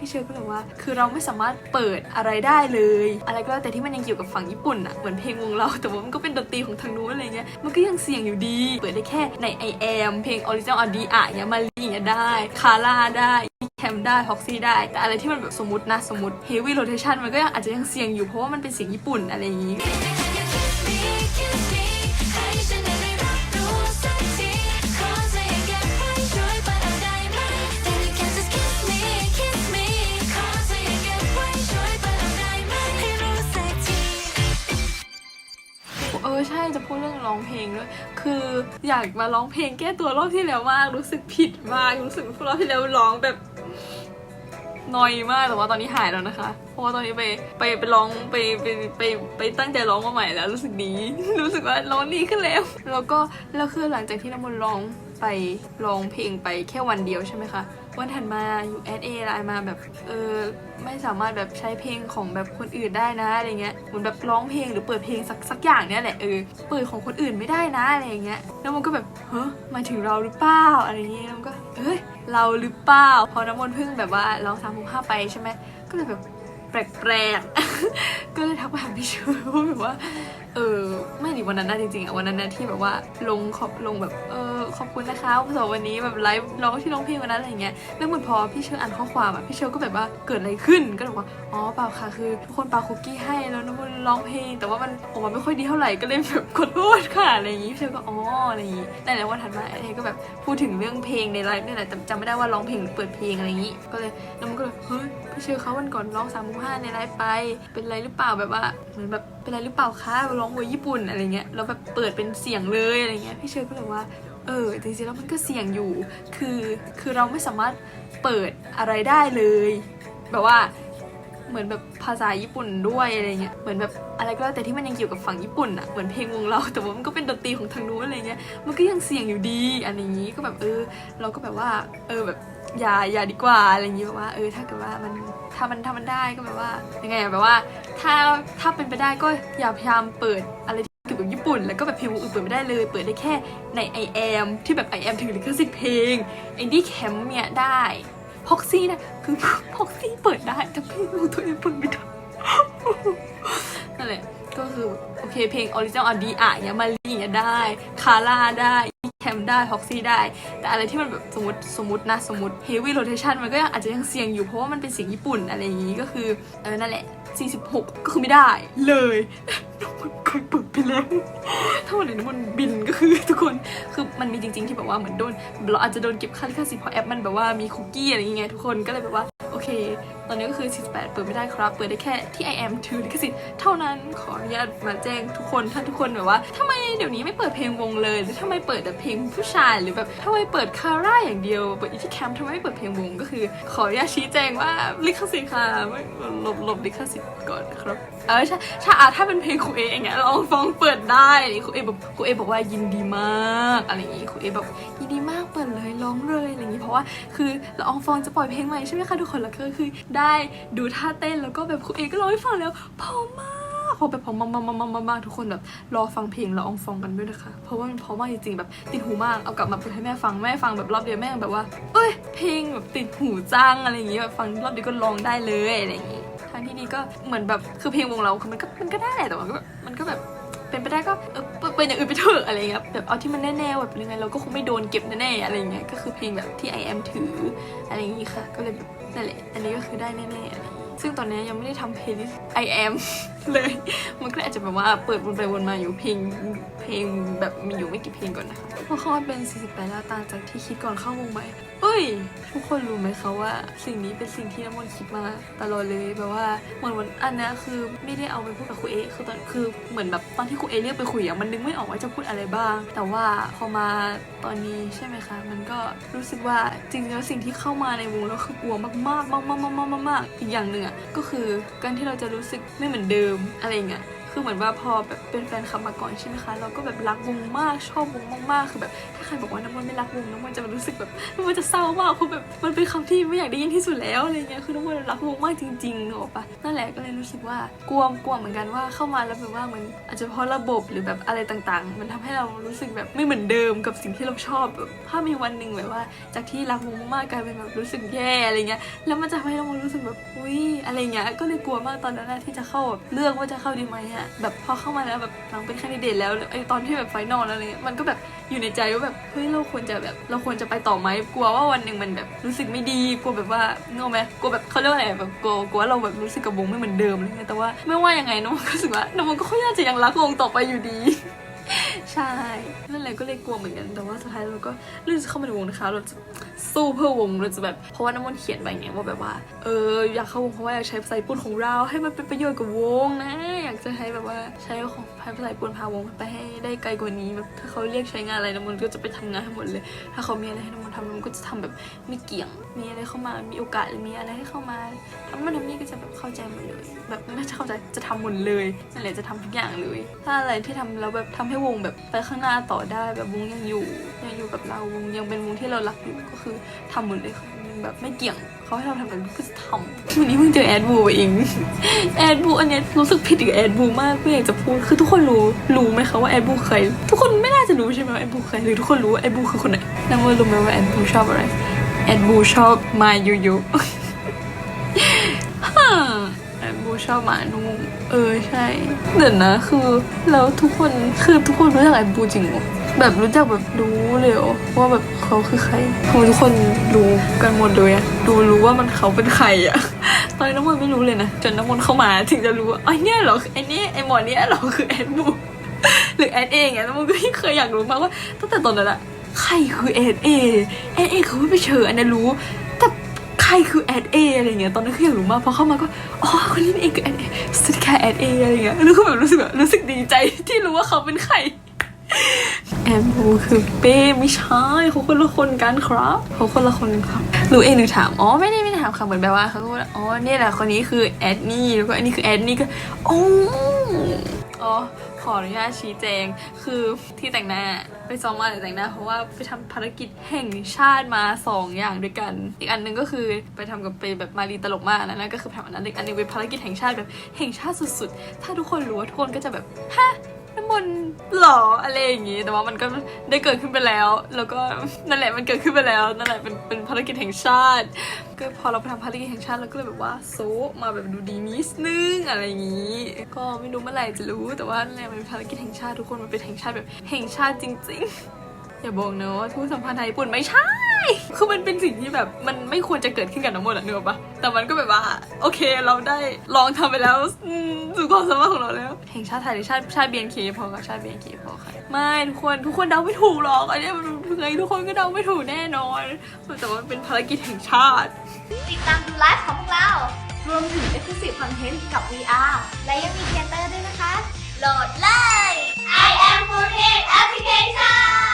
พี่เชอร์ก็เลยว่า คือเราไม่สามารถเปิดอะไรได้เลย อะไรก็แล้วแต่ที่มันยังเกี่ยวกับฝั่งญี่ปุ่นอะเหมือนเพลงวงเราแต่ว่ามันก็เป็นดนตรีของทางนู้นอะไรเงี้ยมันก็ยังเสี่ยงอยู่ดี เปิดได้แค่ใน I am เพลง original อดีอะเนี้ยมาลีเนี้ยได้คาร่าได้แคมได้ฮอกซี่ได้ แต่อะไรที่มันแบบสมมตินะสมมติ heavy rotation มันก็ยังอาจจะยังเสี่ยงอยู่เพราะว่ามันเป็นเสียงญี่ปุ่นอะไรอย่างงี้ อใช่จะพูดเรื่องร้องเพลงด้วยคืออยากมาร้องเพลงแก้ตัวรอบที่แล้วมากรู้สึกผิดมากรู้สึกรอบที่แล้วร้องแบบนอยมากแต่ว่าตอนนี้หายแล้วนะคะ เพราะว่าตอนนี้ไปไปไปร้องไปไปไปไปตั้งใจร้องมาใหม่แล้วรู้สึกดี รู้สึกว่าร้องดีขึ้นแล้ว แล้วก็แล้วคือหลังจากที่น้ำมนต์ร้องไปร้องเพลงไปแค่วันเดียวใช่ไหมคะ วันถัดมาอยู่แอดเอไลน์มาแบบเออไม่สามารถแบบใช้เพลงของแบบคนอื่นได้นะอะไรเงี้ยเหมือนแบบร้องเพลงหรือเปิดเพลงสักสักอย่างเนี้ยแหละเออเปิดของคนอื่นไม่ได้นะอะไรเงี้ยแล้วมันก็แบบเฮ้ยมาถึงเราหรือเปล่าอะไรเงี้ยแล้วมันก็เฮ้ยเราหรือเปล่าพอน้ำมนต์เพิ่งแบบว่าร้องสามหกห้าไปใช่ไหมก็เลยแบบแปลกๆ ก็เลยทักไปหาพี่เชอว่าแบบว่า เออไม่ดิวันนั้นนะจริงๆอะวันนั้นนะที่แบบว่าลงขอบลงแบบเออขอบคุณนะคะสำหรับวันนี้แบบไลฟ์ร้องที่ร้องเพลงวันนั้นอะไรอย่างเงี้ยแล้วเหมือนพอพี่เชอร์อ่านข้อความอะพี่เชอร์ก็แบบว่าเกิดอะไรขึ้นก็เลยบอกว่าอ๋อเปล่าค่ะคือทุกคนปาคุกกี้ให้แล้วน้องมันร้องเพลง แต่ว่ามันออกมาไม่ค่อยดีเท่าไหร่ก็เลยแบบขอโทษค่ะอะไรอย่างงี้พี่เชอร์ก็อ๋ออะไรอย่างงี้แต่แล้ววันถัดมาเอก็แบบพูดถึงเรื่องเพลงในไลฟ์เนี่ยแหละแต่จำไม่ได้ว่าร้องเพลงหรือเปิดเพลงอะไรอย่างงี้ ก็เลยแล้วมันก็เลยเฮ้ยพี่เชอเขาวันก่อนร้องสามโมงห้าในไลฟ์ไปเป็นไรหรือเปล่าแบบว่าเหมือนแบบเป็นไรหรือเปล่าคะร้องเวอร์ญี่ปุ่นอะไรเงี้ยแล้วแบบเปิดเป็นเสียงเลยอะไรเงี้ยพี่เชอร์ก็เลยว่าเออจริงๆแล้วมันก็เสี่ยงอยู่ คือคือเราไม่สามารถเปิดอะไรได้เลย แบบว่าเหมือนแบบภาษาญี่ปุ่นด้วยอะไรเงี้ย เหมือนแบบอะไรก็แล้วแต่ที่มันยังเกี่ยวกับฝั่งญี่ปุ่นอะเหมือนเพลงวงเรา แต่ว่ามันก็เป็นดนตรีของทางนู้นอะไรเงี้ย มันก็ยังเสี่ยงอยู่ดีอะไรอย่างงี้ก็แบบเออ เราก็แบบว่า เออแบบ อย่าอย่าดีกว่าอะไรอย่างงี้แบบว่าเออถ้าเกิดว่ามันถ้ามันถ้ามันได้ก็แบบว่ายังไงอะแบบว่าถ้าถ้าเป็นไปได้ก็อย่าพยายามเปิดอะไรที่เกี่ยวกับญี่ปุ่น แล้วก็แบบเพลงวงอื่นเปิดไม่ได้เลย เปิดได้แค่ใน I am ที่แบบ I am ถึงลิขสิทธิ์เพลง Indie Camp เนี่ยได้พ็อกซี่นะคือพ็อกซี่เปิดได้แต่เพลงของตัวเองเปิดไม่ได้นั่นแหละก็คือโอเคเพลง Original อดีอะเนี่ยมาลีเนี่ยได้ คาร่าได้ มได้ฮอกซี่ได้ แต่อะไรที่มันแบบสมมติสมมตินะสมมติ heavy rotation มันก็ยังอาจจะยังเสี่ยงอยู่เพราะว่ามันเป็นเสียงญี่ปุ่นอะไรอย่างงี้ก็คือเออนั่นแหละ 46 ก็คือไม่ได้เลยมันเคยเปิดไปแล้วถ้าวันไหนน้ำมันบินก็คือทุกคนคือมันมีจริง ๆ ที่แบบว่าเหมือนโดนเราอาจจะโดนเก็บค่าลิขสิทธิ์เพราะแอปมันแบบว่ามีคุกกี้อะไรอย่างเงี้ยทุกคนก็เลยแบบว่าโอเคตอนนี้ก็คือ 48 เปิดไม่ได้ครับ เปิดได้แค่ที่ I am ถือลิขสิทธิ์เท่านั้น ขออนุญาตมาแจ้งทุกคน ถ้าทุกคนแบบว่าทำไมเดี๋ยวนี้ไม่เปิดเพลงวงเลย หรือทำไมเปิดแต่เพลงผู้ชาย หรือแบบทำไมเปิดคาร่าอย่างเดียว เปิดอีที่แคมป์ทำไมไม่เปิดเพลงวง ก็คือ ขออนุญาตชี้แจงว่าลิขสิทธิ์ค่ะไม่หลบหลบลิขสิทธิ์ก่อนครับเออใช่ใช่อะถ้าเป็นเพลงครูเออย่างเงี้ยลองฟังเปิดได้ครูเอบอกครูเอบอกว่ายินดีมากอะไรอย่างงี้ครูเอบอกยินดีมากเปิดเลยร้องเลยอะไรอย่างงี้เพราะว่าคือละอองฟองจะปล่อยเพลงใหม่ใช่ไหมคะทุกคนแล้วก็คือได้ดูท่าเต้นแล้วก็แบบครูเอก็ร้องให้ฟังแล้วพอมากพอแบบพอมากมากมากมากมากทุกคนแบบรอฟังเพลงละอองฟองกันด้วยนะคะ เพราะว่ามันพราะมากจริงๆแบบติดหูมากเอากลับมาเปิดให้แม่ฟังแม่ฟังแบบรอบเดียวแม่แบบว่าเอ้ยเพลงแบบติดหูจังอะไรอย่างเงี้ยแบบฟังรอบเดียวก็ร้องได้เลยอะไรอย่างงี้ทางที่นี้ก็เหมือนแบบคือเพลงวงเราคือมันก็มันก็ได้แต่ว่ามันก็แบบ เป็นไปได้ก็เออเป็นอย่างอื่นไปเถอะอะไรเงี้ยแบบเอาที่มันแน่ๆแบบยังไงเราก็คงไม่โดนเก็บแน่ๆอะไรเงี้ยก็คือเพลงแบบที่ I am ถืออะไรอย่างงี้ค่ะ ก็เลยแบบนั่นแหละอันนี้ก็คือได้แน่ๆอะไรอย่างงี้ซึ่งตอนนี้ยังไม่ได้ทำเพลย์ลิสต์ I am เลย มันก็อาจจะแบบว่าเปิดวนไปวนมาอยู่เพลงเพลงแบบมีอยู่ไม่กี่เพลงก่อนนะคะพอเข้ามาเป็น 48 แล้วต่างจากที่คิดก่อนเข้าวงใหม่ เอ้ย ทุกคนรู้ไหมคะว่า สิ่งนี้เป็นสิ่งที่น้ำมนต์คิดมาตลอดเลยแบบว่าเหมือนวันอันนี้คือไม่ได้เอาไปพูดกับครูเอคือตอนคือเหมือนแบบตอนที่ครูเอเรียกไปคุยอะมันนึกไม่ออกว่าจะพูดอะไรบ้าง แต่ว่าพอมาตอนนี้ใช่ไหมคะ มันก็รู้สึกว่าจริงแล้วสิ่งที่เข้ามาในวงแล้วคือกลัวมากๆมากๆมากๆมากมากอีกอย่างหนึ่งอะก็คือการที่เราจะรู้สึกไม่เหมือนเดิมอะไรเงี้ย คือเหมือนว่าพอแบบเป็นแฟนคลับมาก่อนใช่ไหมคะ เราก็แบบรักวงมากชอบวงมากๆ คือแบบถ้าใครบอกว่าน้ำมันไม่รักวงน้ำมันจะรู้สึกแบบน้ำมันจะเศร้ามากคือแบบมันเป็นคำที่ไม่อยากได้ยินที่สุดแล้วอะไรเงี้ยคือน้ำมันรักวงมากจริงๆเนอะปะนั่นแหละก็เลยรู้สึกว่ากลัวกลัวเหมือนกันว่าเข้ามาแล้วแบบว่ามันอาจจะเพราะระบบหรือแบบอะไรต่างๆ มันทำให้เรารู้สึกแบบไม่เหมือนเดิมกับสิ่งที่เราชอบแบบถ้ามีวันหนึ่งแบบว่า จากที่รักวงมากๆกลายเป็นแบบรู้สึกแย่อะไรเงี้ยแล้วมันจะทำให้เรารู้สึกแบบอุ้ยอะไรเงี้ยก็เลยกลัวมากตอนนั้นที่จะเข้าเลือกว่าจะเข้าดีไหมอะแบบพอเข้ามาแล้วแบบหลังเป็นคนดิเดตแล้วไอตอนที่แบบไฟนอลอะไรเงี้ยมันก็แบบอยู่ในใจว่าแบบเฮ้ยเราควรจะแบบเราควรจะไปต่อไหมกลัวว่าวันหนึ่งมันแบบรู้สึกไม่ดีกลัวแบบว่าเงาไหมกลัวแบบเขาเรียกว่าอะไรแบบกลัวกลัวว่าเราแบบรู้สึกกับวงไม่เหมือนเดิมอะไรเงี้ยแต่ว่าไม่ว่ายังไงน้องก็รู้สึกว่าน้องก็ค่อยน่าจะยังรักวงต่อไปอยู่ดีใช่นั่นแหละก็เลยกลัวเหมือนกันแต่ว่าสุดท้ายเราก็เลือกจะเข้ามาในวงนะคะเราจะสู้เพื่อวงเราจะแบบเพราะว่าน้ำมันเขียนไว้ไงว่าแบบว่าเอออยากเข้าวงเพราะว่าอยากใช้ภาษาญี่ปุ่นของเราให้มันเป็นประโยชน์กับวงนะ อยากจะ ของภาษาญี่ปุ่นพาวงไปให้ได้ไกลกว่านี้แบบถ้าเขาเรียกใช้งานอะไรน้ำมนก็จะไปทำงานให้หมดเลย ถ้าเขามีอะไรให้น้ำมนทำน้ำมนก็จะทำแบบไม่เกี่ยง มีอะไรเข้ามา มีโอกาสหรือมีอะไรให้เข้ามาทำมันทำนี่ก็จะแบบเข้าใจหมดเลย แบบไม่ใช่เข้าใจจะทำหมดเลยนั่นแหละจะทำทุกอย่างเลย ถ้าอะไรที่ทำแล้วแบบทำให้วงแบบไปข้างหน้าต่อได้แบบวงยังอยู่ยังอยู่กับเราวงยังเป็นวงที่เรารักอยู่ก็คือทำหมดเลยค่ะ แบบไม่เกี่ยงเขาให้เราทำอะไรก็จะทำวันนี้เพิ่งเจอแอดบูเองแอดบูอันนี้รู้สึกผิดกับแอดบูมากไม่อยากจะพูดคือทุกคนรู้รู้ไหมคะว่าแอดบูใครทุกคนไม่น่าจะรู้ใช่ไหมว่าแอดบูใครหรือทุกคนรู้ว่าแอดบูคือคนไหนนักมวยรู้ไหมว่าแอดบูชอบอะไรแอดบูชอบมายูยูฮ่าแอดบูชอบหมานุ่มเออใช่เดี๋ยวนะคือแล้วทุกคนคือทุกคนรู้จักแอดบูจริงเหรอ แบบรู้จักแบบรู้เลยว่าแบบเขาคือใครทุกคนรู้กันหมดเลยอะดูรู้ว่ามันเขาเป็นใครอะตอนน้ำมนต์ไม่รู้เลยนะจนน้ำมนต์เข้ามาถึงจะรู้ว่าไอ้เนี่ยเหรอไอ้นี่ไอ้หมอเนี่ยเหรอคือแอดบูหรือแอดเองอะน้ำมนต์ก็เคยอยากรู้มากว่าตั้งแต่ตอนนั้นอะใครคือแอดเอแอดเอคือไม่ไปเชิญอันนั้นรู้แต่ใครคือแอดเออะไรเงี้ยตอนนั้นคืออยากรู้มากพอเข้ามาก็อ๋อคนนี้เองคือแอดเอสวัสดีค่ะแอดเออะไรเงี้ยแล้วก็แบบรู้สึกแบบรู้สึกดีใจที่รู้ว่าเขาเป็นใคร แอมบูคือเป้ไม่ใช่เขาคนละคนกันครับเขาคนละคนครับรู้เองหรือถามอ๋อไม่ได้ไม่ได้ถามค่ะเหมือนแบบว่าเขาก็ว่าอ๋อเนี่ยแหละคนนี้คือแอดนี่แล้วก็อันนี้คือแอดนี่ก็อ๋ออ๋อขออนุญาตชี้แจงคือที่แต่งหน้าไปซ้อมมาแต่แต่งหน้า เพราะว่าไปทำภารกิจแห่งชาติมาสองอย่างด้วยกัน อีกอันหนึงก็คือไปทำกับไปแบบมารีตลกมากนะนั่นก็คือทำอันนั้นอีกอันหนึงเป็นภารกิจแห่งชาติแบบแห่งชาติสุดๆ ถ้าทุกคนรู้ว่าทุกคนก็จะแบบฮะ น้ำมนต์หรออะไรอย่างงี้ แต่ว่ามันก็ได้เกิดขึ้นไปแล้ว แล้วก็นั่นแหละมันเกิดขึ้นไปแล้วนั่นแหละเป็นเป็นภารกิจแห่งชาติ ก็พอเราไปทำภารกิจแห่งชาติเราก็เลยแบบว่าโซมาแบบดูดีนิดนึงอะไรอย่างงี้ ก็ไม่รู้เมื่อไหร่จะรู้ แต่ว่านั่นแหละมันเป็นภารกิจแห่งชาติทุกคนมันเป็นแห่งชาติแบบแห่งชาติจริง ๆ อย่าบอกนะว่าทูตสัมพันธ์ไทยญี่ปุ่นไม่ใช่ คือมันเป็นสิ่งที่แบบมันไม่ควรจะเกิดขึ้นกับน้องหมดอะเนอะปะแต่มันก็แบบว่า โอเคเราได้ลองทำไปแล้วสู่ความสามารถของเราแล้วแห่งชาติไทยหรือชาติชาติเบียนเคพอกับชาติเบียนเคพอค่ะไม่ทุกคนทุกคนเดาไม่ถูกหรอกอันนี้มันยังไงทุกคนก็เดาไม่ถูกแน่นอนแต่ว่าเป็นภารกิจแห่งชาติ ติดตามดูไลฟ์ของพวกเรารวมถึงเอ็กซ์เพรสซีคอนเทนต์กับ VR และยังมีเทเตอร์ด้วยนะคะ โหลดเลย I am Food Application